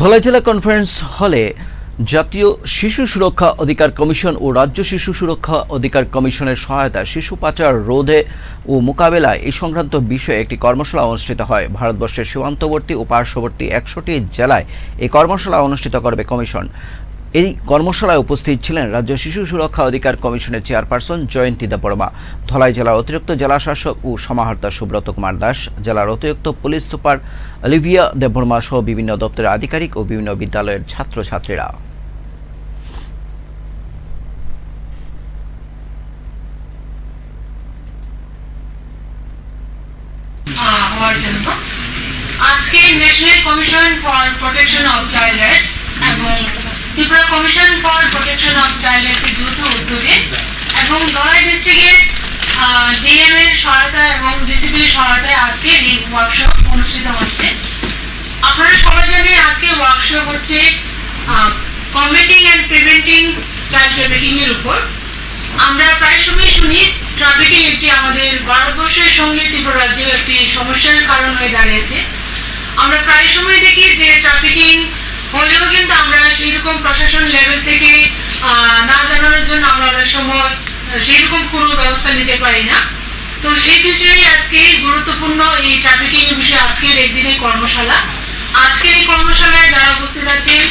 ধলাই জেলা কনফারেন্স হলে জাতীয় শিশু সুরক্ষা অধিকার কমিশন ও রাজ্য শিশু সুরক্ষা অধিকার কমিশনের সহায়তা শিশু পাচার রোধে ও মোকাবেলায় এই সংক্রান্ত বিষয়ে একটি কর্মশালা অনুষ্ঠিত হয়। ভারতবর্ষের সীমান্তবর্তী ও পার্শ্ববর্তী একশোটি জেলায় এই কর্মশালা অনুষ্ঠিত করবে কমিশন। এই কর্মশালায় উপস্থিত ছিলেন রাজ্য শিশু সুরক্ষা অধিকার কমিশনের চেয়ারপারসন জয়ন্তী দেববর্মা, ধলাই জেলার অতিরিক্ত জেলাশাসক ও সমাহর্তা সুব্রত কুমার দাস, জেলার অতিরিক্ত পুলিশ সুপার অলিভিয়া দেববর্মা সহ বিভিন্ন দপ্তরের আধিকারিক ও বিভিন্ন বিদ্যালয়ের ছাত্রছাত্রীরা। আজকে national commission for protection of child rights এবং Tripura commission for protection of child rights এর যৌথ উদ্যোগে এবং দলাই ডিস্ট্রিক্টের ডিএম এর সহায়তা এবং সহায়তায় আজকে এই ওয়ার্কশপ অনুষ্ঠিত হচ্ছে। আপনারা সবাই জানেন আজকে ওয়ার্কশপ হচ্ছে অ্যান্ড প্রিভেন্টিং চাইল্ড ট্রাফিকিং এর উপর। আমরা প্রায় সময় শুনি ট্রাফিকিং একটি আমাদের ভারতবর্ষের সঙ্গে ত্রিপুরা রাজ্যের একটি সমস্যার কারণ হয়ে দাঁড়িয়েছে। আমরা প্রায় সময় দেখি যে ট্রাফিকিং হলেও কিন্তু আমরা সেই প্রশাসন লেভেল সেই কোনো ব্যবস্থা নিতে পারি না। তো সেই বিষয়ে আজকে গুরুত্বপূর্ণ এই ট্রাফিকিং বিষয়ে আজকের একদিনের কর্মশালা। আজকের এই কর্মশালায় যারা উপস্থিত আছেন